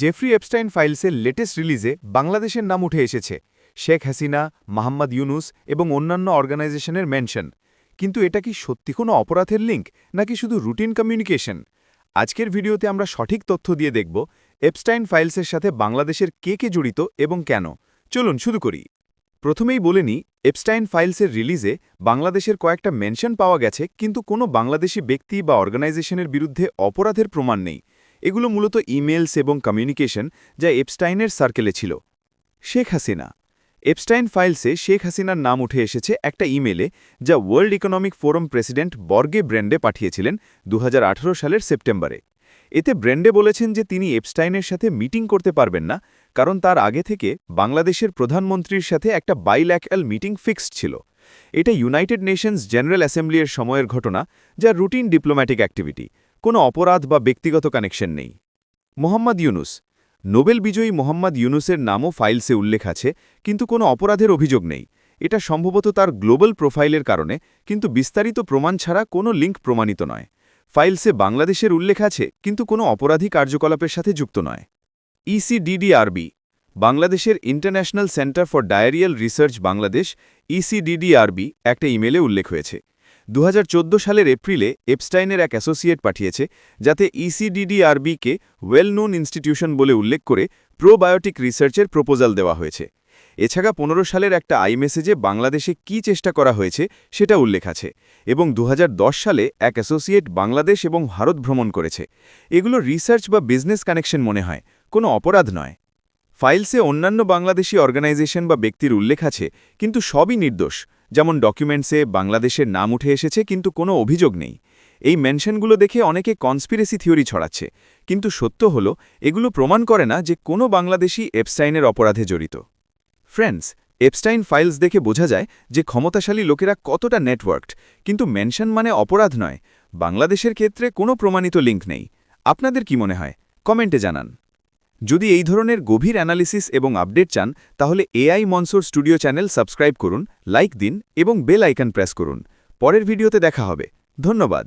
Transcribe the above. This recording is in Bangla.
জেফরি এপস্টাইন ফাইলসের লেটেস্ট রিলিজে বাংলাদেশের নাম উঠে এসেছে। শেখ হাসিনা মাহমদ ইউনুস এবং অন্যান্য অর্গানাইজেশনের মেনশন। কিন্তু এটা কি সত্যি কোনো অপরাধের লিঙ্ক, নাকি শুধু রুটিন কমিউনিকেশন? আজকের ভিডিওতে আমরা সঠিক তথ্য দিয়ে দেখব এপস্টাইন ফাইলসের সাথে বাংলাদেশের কে কে জড়িত এবং কেন। চলুন শুরু করি। প্রথমেই বলেনি এপস্টাইন ফাইলসের রিলিজে বাংলাদেশের কয়েকটা মেনশন পাওয়া গেছে, কিন্তু কোনো বাংলাদেশি ব্যক্তি বা অর্গানাইজেশনের বিরুদ্ধে অপরাধের প্রমাণ নেই। এগুলো মূলত ইমেলস এবং কমিউনিকেশন যা এপস্টাইনের সার্কেলে ছিল। শেখ হাসিনা। এপস্টাইন ফাইলসে শেখ হাসিনার নাম উঠে এসেছে একটা ইমেলে যা World Economic Forum president Borge Brende পাঠিয়েছিলেন দু হাজার আঠারো সালের সেপ্টেম্বরে। এতে ব্র্যান্ডে বলেছেন যে তিনি এপস্টাইনের সাথে মিটিং করতে পারবেন না, কারণ তার আগে থেকে বাংলাদেশের প্রধানমন্ত্রীর সাথে একটা বাইল্যাকাল মিটিং ফিক্সড ছিল। এটা ইউনাইটেড নেশনস জেনারেল অ্যাসেম্বলির সময়ের ঘটনা যা রুটিন ডিপ্লোম্যাটিক অ্যাক্টিভিটি। কোনো অপরাধ বা ব্যক্তিগত কানেকশন নেই। মোহাম্মদ ইউনুস। নোবেল বিজয়ী মোহাম্মদ ইউনুসের নামও ফাইলসে উল্লেখ আছে, কিন্তু কোনো অপরাধের অভিযোগ নেই। এটা সম্ভবত তার গ্লোবাল প্রোফাইলের কারণে, কিন্তু বিস্তারিত প্রমাণ ছাড়া কোনো লিঙ্ক প্রমাণিত নয়। ফাইলসে বাংলাদেশের উল্লেখ আছে, কিন্তু কোনো অপরাধী কার্যকলাপের সাথে যুক্ত নয়। ইসিডিডিআরবি। বাংলাদেশের international centre for diarrhoeal research Bangladesh, ICDDRB, একটা ইমেলে উল্লেখ হয়েছে। দু হাজার চোদ্দ সালের এপ্রিলে এপস্টাইনের এক অ্যাসোসিয়েট পাঠিয়েছে, যাতে ইসিডিডিআরবিকে ওয়েল নোন ইনস্টিটিউশন বলে উল্লেখ করে প্রোবায়োটিক রিসার্চের প্রপোজাল দেওয়া হয়েছে। এছাড়া পনেরো সালের একটা আইমেসেজে বাংলাদেশে কি চেষ্টা করা হয়েছে সেটা উল্লেখ আছে এবং দু হাজার দশ সালে এক অ্যাসোসিয়েট বাংলাদেশ এবং ভারত ভ্রমণ করেছে। এগুলো রিসার্চ বা বিজনেস কানেকশন মনে হয়, কোনো অপরাধ নয়। ফাইলসে অন্যান্য বাংলাদেশি অর্গানাইজেশন বা ব্যক্তির উল্লেখ আছে, কিন্তু সবই নির্দোষ। যেমন ডকুমেন্টসে বাংলাদেশের নাম উঠে এসেছে কিন্তু কোনো অভিযোগ নেই। এই মেনশনগুলো দেখে অনেকে কনস্পিরেসি থিওরি ছড়াচ্ছে। কিন্তু সত্য হল, এগুলো প্রমাণ করে না যে কোনো বাংলাদেশি এপস্টাইনের অপরাধে জড়িত। ফ্রেন্ডস, এপস্টাইন ফাইলস দেখে বোঝা যায় যে ক্ষমতাশালী লোকেরা কতটা নেটওয়ার্কড। কিন্তু মেনশন মানে অপরাধ নয়। বাংলাদেশের ক্ষেত্রে কোনো প্রমাণিত লিঙ্ক নেই। আপনাদের কি মনে হয়? কমেন্টে জানান। যদি এই ধরনের গভীর অ্যানালিসিস এবং আপডেট চান, তাহলে AI Monsur studio channel subscribe করুন, লাইক দিন এবং বেল আইকন প্রেস করুন। পরের ভিডিওতে দেখা হবে। ধন্যবাদ।